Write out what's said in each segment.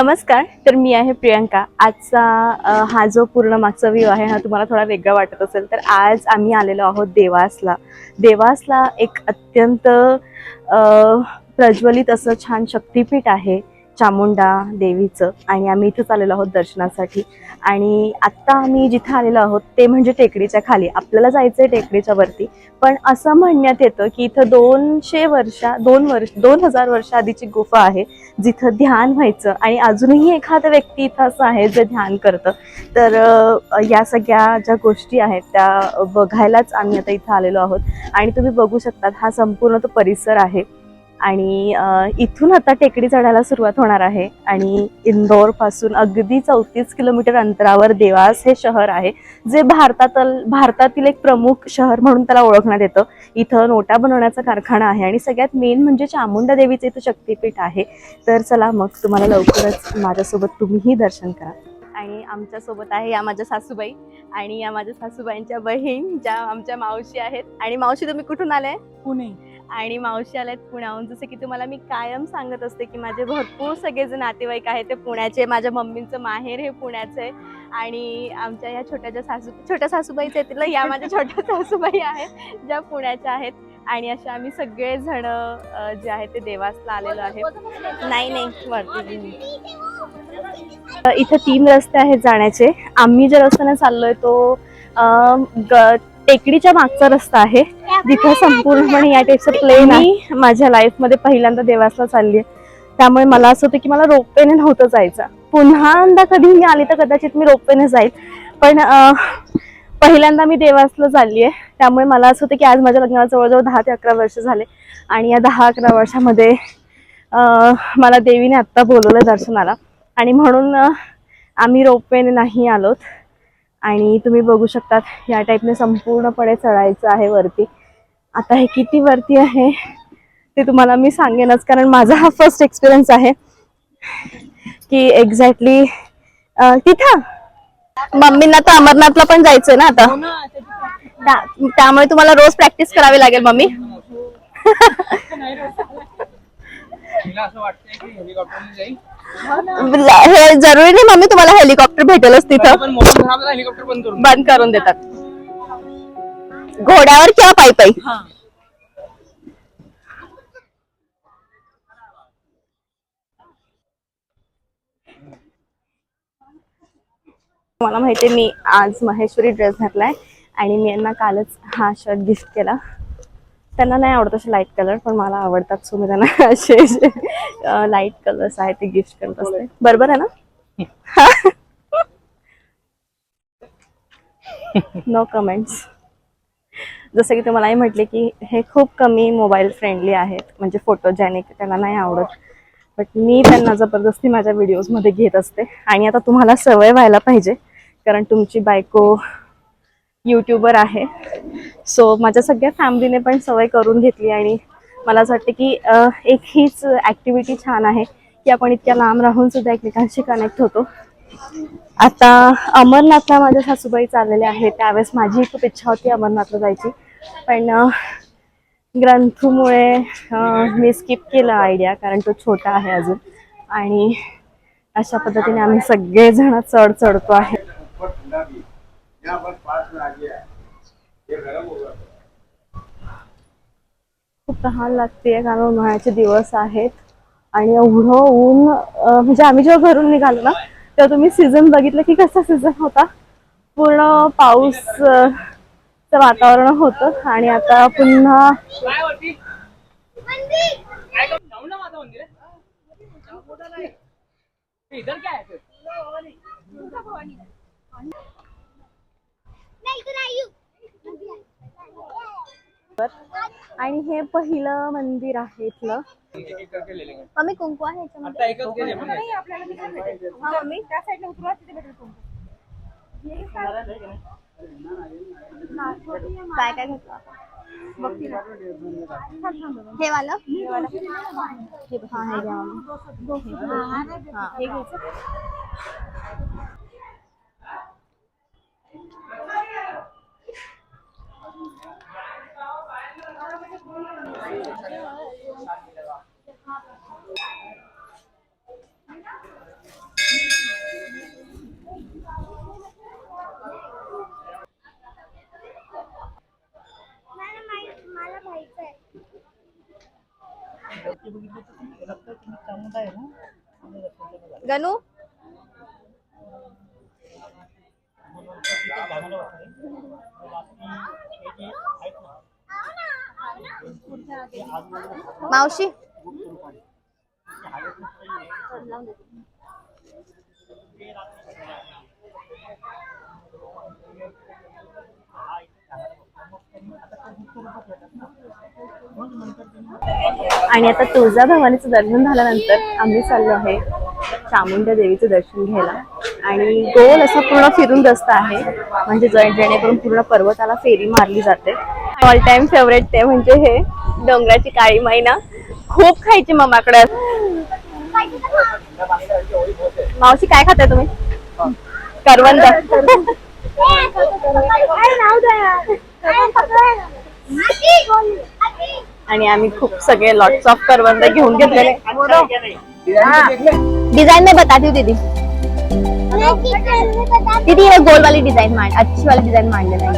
नमस्कार तर मी आहे प्रियंका. आजचा हा जो पूर्ण मागचा व्ह्यू आहे हा तुम्हाला थोडा वेगळा वाटत असेल तर आज आम्ही आलेलो आहोत देवासला. देवासला एक अत्यंत प्रज्वलित असं छान शक्तिपीठ आहे. चामुंडा देवीचं आणि आम्ही इथंच आलेलो आहोत दर्शनासाठी. आणि आत्ता आम्ही जिथं आलेलो आहोत ते म्हणजे टेकडीच्या खाली. आपल्याला जायचं आहे टेकडीच्या वरती. पण असं म्हणण्यात येतं की इथं दोनशे वर्षा दोन वर्ष दोन हजार वर्ष आधीची गुफा आहे जिथं ध्यान व्हायचं. आणि अजूनही एखादा व्यक्ती इथं असं आहे जे ध्यान करतं. तर या सगळ्या ज्या गोष्टी आहेत त्या बघायलाच आम्ही आता इथं आलेलो आहोत. आणि तुम्ही बघू शकतात हा संपूर्ण तो परिसर आहे. आणि इथून आता टेकडी चढायला सुरुवात होणार आहे आणि इंदोरपासून अगदी चौतीस किलोमीटर अंतरावर देवास हे शहर आहे जे भारतातल भारतातील एक प्रमुख शहर म्हणून त्याला ओळखण्यात येतं. इथं नोटा बनवण्याचा कारखाना आहे आणि सगळ्यात मेन म्हणजे चामुंडा देवीचं इथं शक्तीपीठ आहे. तर चला मग तुम्हाला लवकरच माझ्यासोबत तुम्हीही दर्शन करा. आणि आमच्यासोबत आहे या माझ्या सासूबाई आणि या माझ्या सासूबाईंच्या बहीण ज्या आमच्या मावशी आहेत. आणि मावशी तुम्ही कुठून आले? पुणे. आणि मावशी आल्यात पुण्याहून. जसं की तुम्हाला मी कायम सांगत असते की माझे भरपूर सगळे जे नातेवाईक आहेत ते पुण्याचे. माझ्या मम्मींचं माहेर हे पुण्याचं आहे. आणि आमच्या या छोट्या ज्या सासू छोट्या सासूबाईच आहेत तिला या माझ्या छोट्या सासूबाई आहेत ज्या पुण्याच्या आहेत. आणि असे आम्ही सगळे जण जे आहेत ते देवासला आलेलो आहे नाही नाही वरती. इथे तीन रस्ते आहेत जाण्याचे. आम्ही ज्या रस्त्याने चाललोय तो टेकडीच्या मागचा रस्ता आहे. जिथे संपूर्णपणे या टाईपचं प्लेन आहे. माझ्या लाईफमध्ये पहिल्यांदा देवासला चालली आहे त्यामुळे मला असं होतं की मला रोपवेने नव्हतं जायचं. पुन्हा कधी मी आली तर कदाचित मी रोपवेने जाईल. पण पहिल्यांदा मी देवासला चालली आहे त्यामुळे मला असं होतं की आज माझ्या लग्नाला जवळजवळ दहा ते अकरा वर्ष झाले. आणि या दहा अकरा वर्षामध्ये मला देवीने आत्ता बोलवलं दर्शनाला. आणि म्हणून आम्ही रोपवेने नाही आलोत. आणि तुम्ही बघू शकतात या टाईपने संपूर्णपणे चढायचं आहे वरती. आता हे किती वरती आहे ते तुम्हाला मी सांगेनच कारण माझा हा फर्स्ट एक्सपिरियन्स आहे. की एक्झॅक्टली तिथं. मम्मींना तर अमरनाथला पण जायचंय ना आता. त्यामुळे तुम्हाला रोज प्रॅक्टिस करावी लागेल मम्मी. असं हे जरुरी नाही मम्मी तुम्हाला हेलिकॉप्टर भेटेलच तिथं. पण मोठं झालं हेलिकॉप्टर बंद करून बंद करून देतात. घोड्यावर किंवा पायी पायी मला माहिती मी आज महेश्वरी ड्रेस घातलाय आणि मी यांना कालच हा शर्ट गिफ्ट केला. त्यांना नाही आवडत असे लाइट कलर पण मला आवडतात. सो मी त्यांना असे लाइट कलर्स आहेत ते गिफ्ट करत असते. बरोबर आहे ना? नो कमेंट्स जसं की तुम्हालाही म्हटले की हे खूप कमी मोबाईल फ्रेंडली आहेत. म्हणजे फोटोजॅनिक त्यांना नाही आवडत. बट मी त्यांना जबरदस्ती माझ्या व्हिडिओजमध्ये घेत असते. आणि आता तुम्हाला सवय व्हायला पाहिजे. कारण तुमची बायको यूट्यूबर आहे. सो माझ्या सगळ्या फॅमिलीने पण सवय करून घेतली आणि मला असं वाटतं की एक हीच ॲक्टिव्हिटी छान आहे की आपण इतक्या लांब राहून सुद्धा एकमेकांशी कनेक्ट होतो. आता अमरनाथला माझ्या सासूबाई चाललेले आहेत. त्यावेळेस माझी खूप इच्छा होती अमरनाथला जायची. पण ग्रंथूमुळे मी स्किप केलं आयडिया कारण तो छोटा आहे अजून. आणि अशा पद्धतीने आम्ही सगळेजण चढ चढतो आहे. खूप तहान लागते कारण उन्हाळ्याचे दिवस आहेत आणि एवढं ऊन म्हणजे आम्ही जेव्हा घरून निघालो ना तेव्हा तुम्ही सीझन बघितलं की कसा सीझन होता पूर्ण पाऊस वातावरण होतं आणि आता पुन्हा. हे इधर क्या है फिर? आणि हे पहिलं मंदिर आहे इथलं. मम्मी कुंकू आहे. हा काय? काय घेतलं. हे वालं? हे हे. हा हे घ्या गनू मावशी? आणि आता तुळजाभवानीचं दर्शन झाल्यानंतर आम्ही चाललो आहे चामुंडा देवीचं दर्शन घ्यायला. आणि गोल असा पूर्ण फिरून रस्ता आहे. म्हणजे जेणेकरून पूर्ण पर्वताला फेरी मारली जाते. ऑल टाइम फेवरेट ते म्हणजे हे. डोंगराची काळी मैना खूप खायची ममाकडे. मावशी काय खाताय तुम्ही? करवंद. आणि आम्ही खूप सगळे लॉट्स ऑफ करवंद घेऊन घेतलेले. डिजाइन में बताती हूँ दीदी. दीदी ये गोल वाली डिजाइन मान अच्छी वाली डिजाइन लेना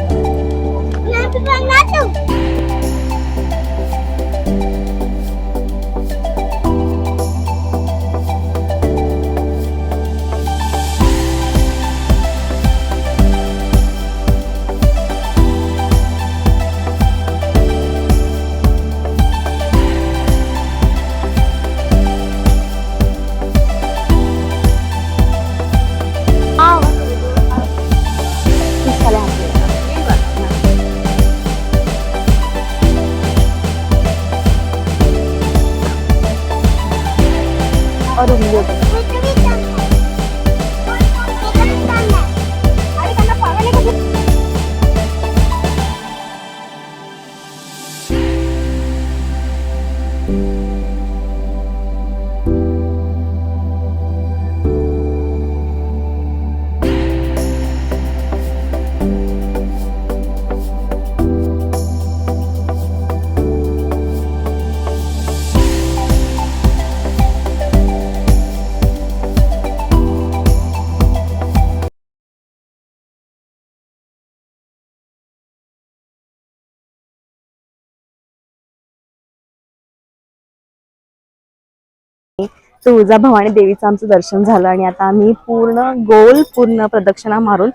तुळजाभवानी देवीचं आमचं दर्शन झालं आणि आता आम्ही पूर्ण गोल पूर्ण प्रदक्षिणा मारून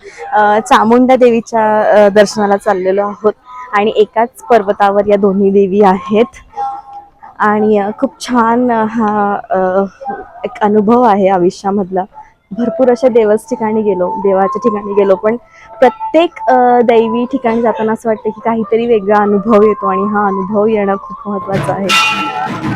चामुंडा देवीच्या दर्शनाला चाललेलो आहोत. आणि एकाच पर्वतावर या दोन्ही देवी आहेत. आणि खूप छान हा एक अनुभव आहे आयुष्यामधला. भरपूर अशा देवाच ठिकाणी गेलो देवाच्या ठिकाणी गेलो पण प्रत्येक दैवी ठिकाणी जाताना असं वाटतं की काहीतरी वेगळा अनुभव येतो आणि हा अनुभव येणं खूप महत्वाचं आहे.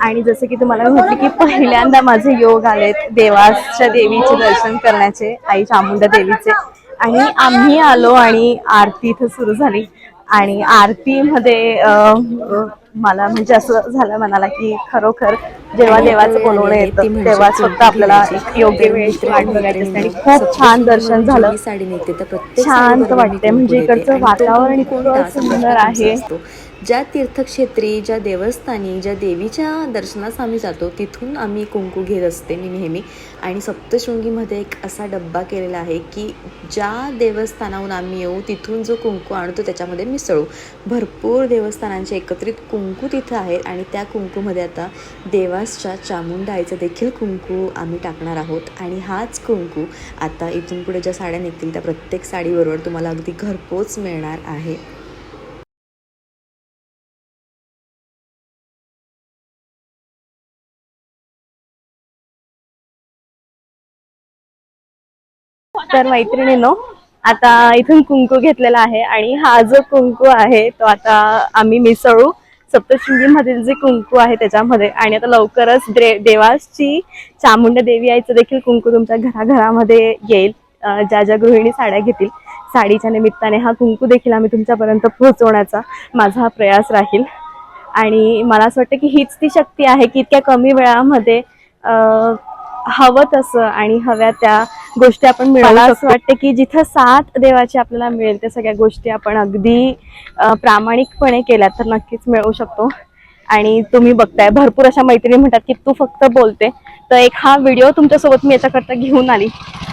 आणि जसं की तुम्हाला म्हटलं की पहिल्यांदा माझे योग आलेत देवाच्या देवीचे दर्शन करण्याचे आई चामुंडा देवीचे. आणि आम्ही आलो आणि आरती इथं सुरू झाली. आणि आरतीमध्ये मला म्हणजे असं झालं मनाला की खरोखर जेव्हा देवाचं बोलवणं येतं तेव्हाच फक्त आपल्याला एक योग्य असते आणि खूप छान दर्शन झालं साडी नेते तर प्रत्येक शांत वाटते म्हणजे. इकडचं वातावरण इतकं सुंदर आहे. ज्या तीर्थक्षेत्री ज्या देवस्थानी ज्या देवीच्या दर्शनास आम्ही जातो तिथून आम्ही कुंकू घेत असते मी नेहमी. आणि सप्तशृंगीमध्ये एक असा डब्बा केलेला आहे की ज्या देवस्थानाहून आम्ही येऊ तिथून जो कुंकू आणतो त्याच्यामध्ये मिसळू. भरपूर देवस्थानांचे एकत्रित कुंकू तिथं आहेत आणि त्या कुंकूमध्ये आता देवासच्या चामुंडा आईचं देखील कुंकू आम्ही टाकणार आहोत. आणि हाच कुंकू आता इथून पुढे ज्या साड्या निघतील त्या प्रत्येक साडीबरोबर तुम्हाला अगदी घरपोच मिळणार आहे. तर मैत्रिणीनो आता इथून कुंकू घेतलेला आहे आणि हा जो कुंकू आहे तो आता आम्ही मिसळू. सप्तशृंगीमधील जे कुंकू आहे त्याच्यामध्ये आणि आता लवकरच दे देवाची चामुंडा देवी आईचं देखील कुंकू तुमच्या घराघरामध्ये येईल. ज्या ज्या गृहिणी साड्या घेतील साडीच्या निमित्ताने हा कुंकू देखील आम्ही तुमच्यापर्यंत पोहोचवण्याचा माझा हा प्रयास राहील. आणि मला असं वाटतं की हीच ती शक्ती आहे की इतक्या कमी वेळामध्ये हवं तसं आणि हव्या त्या गोष्टी आपण मिळवला असं वाटतं की जिथं साथ देवाची आपल्याला मिळेल त्या सगळ्या गोष्टी आपण अगदी प्रामाणिकपणे केल्या तर नक्कीच मिळवू शकतो. आणि तुम्ही बघताय भरपूर अशा मैत्रिणी म्हणतात की तू फक्त बोलते. तर एक हा व्हिडिओ तुमच्यासोबत मी याच्याकरता घेऊन आली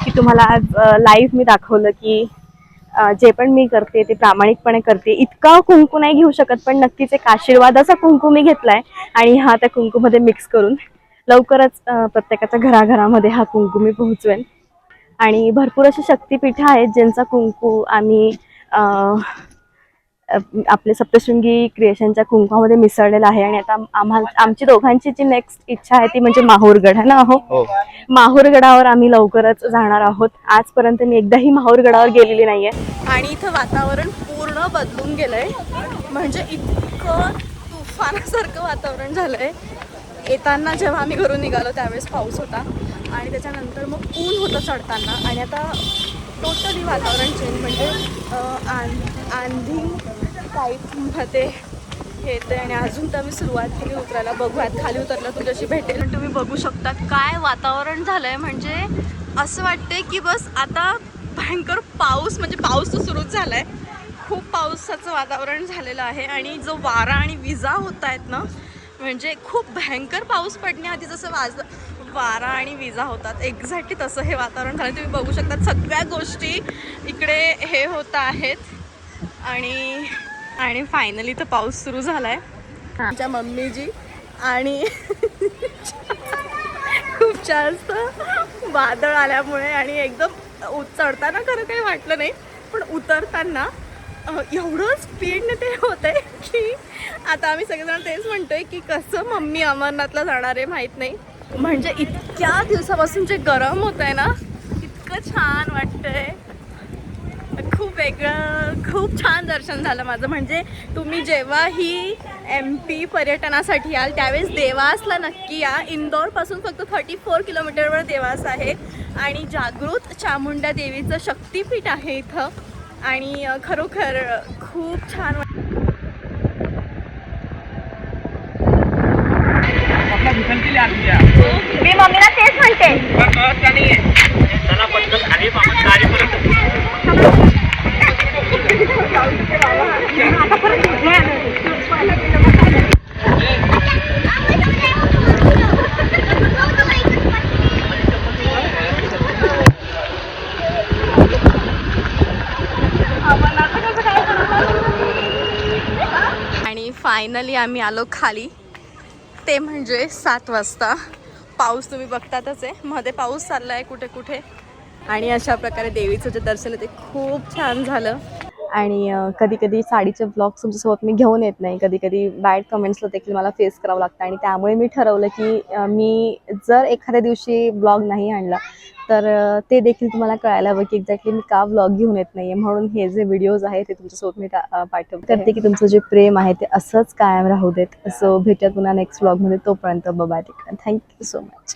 की तुम्हाला आज लाईव्ह मी दाखवलं की जे पण मी करते ते प्रामाणिकपणे करते. इतका कुंकू नाही घेऊ शकत पण नक्कीच एक आशीर्वादाचा कुंकू मी घेतलाय. आणि हा त्या कुंकूमध्ये मिक्स करून लवकरच प्रत्येकाच्या घराघरामध्ये हा कुंकू मी पोहोचवेन. आणि भरपूर अशी शक्तिपीठं आहेत ज्यांचा कुंकू आम्ही आपले सप्तशृंगी क्रिएशनच्या कुंकवामध्ये मिसळलेला आहे. आणि आता आम्हाला आमची दोघांची जी नेक्स्ट इच्छा आहे ती म्हणजे माहूरगड है ना हो? हो. माहूरगडावर आम्ही लवकरच जाणार आहोत. आजपर्यंत मी एकदाही माहूरगडावर गेलेली नाहीये. आणि इथं वातावरण पूर्ण बदलून गेलंय. म्हणजे इतकं तुफानासारखं वातावरण झालंय. येताना जेव्हा आम्ही घरून निघालो त्यावेळेस पाऊस होता. आणि त्याच्यानंतर मग ऊन होतं चढताना. आणि आता टोटली वातावरण चेंज म्हणजे अं, आं आंधी टाईपमध्ये येते आणि अजून तर मी सुरुवात केली उतरायला. बघूयात खाली उतरलं तुझ्याशी भेटेल. आणि तुम्ही बघू शकता काय वातावरण झालंय. म्हणजे असं वाटते की बस आता भयंकर पाऊस म्हणजे पाऊस तर सुरूच झालाय. खूप पावसाचं वातावरण झालेलं आहे. आणि जो वारा आणि विजा होत आहेत ना म्हणजे खूप भयंकर पाऊस पडण्याआधी जसं वाज वारा आणि विजा होतात. एक्झॅक्टली तसं हे वातावरण झालं. तुम्ही बघू शकता सगळ्या गोष्टी इकडे हे होत आहेत. आणि आणि फायनली तर पाऊस सुरू झालाय. आमच्या मम्मीजी आणि खूप जास्त वादळ आल्यामुळे आणि एकदम उ- चढताना खरं काही वाटलं नाही पण उतरताना एवढं स्पीडनं ते होत आहे की आता आम्ही सगळेजण तेच म्हणतोय की कसं मम्मी अमरनाथला जाणार आहे माहीत नाही. म्हणजे इतक्या दिवसापासून जे गरम होत आहे ना इतकं छान वाटतंय. खूप वेगळं खूप छान दर्शन झालं माझं. म्हणजे तुम्ही जेव्हाही एम पी पर्यटनासाठी याल त्यावेळेस देवासला नक्की या. इंदोरपासून फक्त थर्टी फोर किलोमीटरवर देवास आहे. आणि जागृत चामुंडा देवीचं शक्तिपीठ आहे इथं. आणि खरोखर खूप छान मी मम्मीला तेच म्हणते. चला पटकन खाली मामा गाडीपर्यंत आणि फायनली आम्ही आलो खाली. ते म्हणजे सात वाजता. पाऊस तुम्ही बघतातच आहे. मध्ये पाऊस चालला आहे कुठे कुठे. आणि अशा प्रकारे देवीचं जे दर्शन आहे ते खूप छान झालं. आणि कधी कधी साडीचे ब्लॉग्स तुमच्यासोबत मी घेऊन येत नाही. कधी कधी बॅड कमेंट्सला देखील मला फेस करावं लागतं. आणि त्यामुळे मी ठरवलं की मी जर एखाद्या दिवशी ब्लॉग नाही आणला तर ते देखील तुम्हाला कळायला हवं की एक्झॅक्टली मी का व्लॉग घेऊन येत नाहीये. म्हणून हे जे व्हिडिओज आहेत ते तुमच्यासोबत मी टा- पाठवते. करते की तुमचं जे प्रेम आहे ते असंच कायम राहू देत. सो भेटत पुन्हा नेक्स्ट व्लॉगमध्ये तोपर्यंत बाय थँक्यू सो मच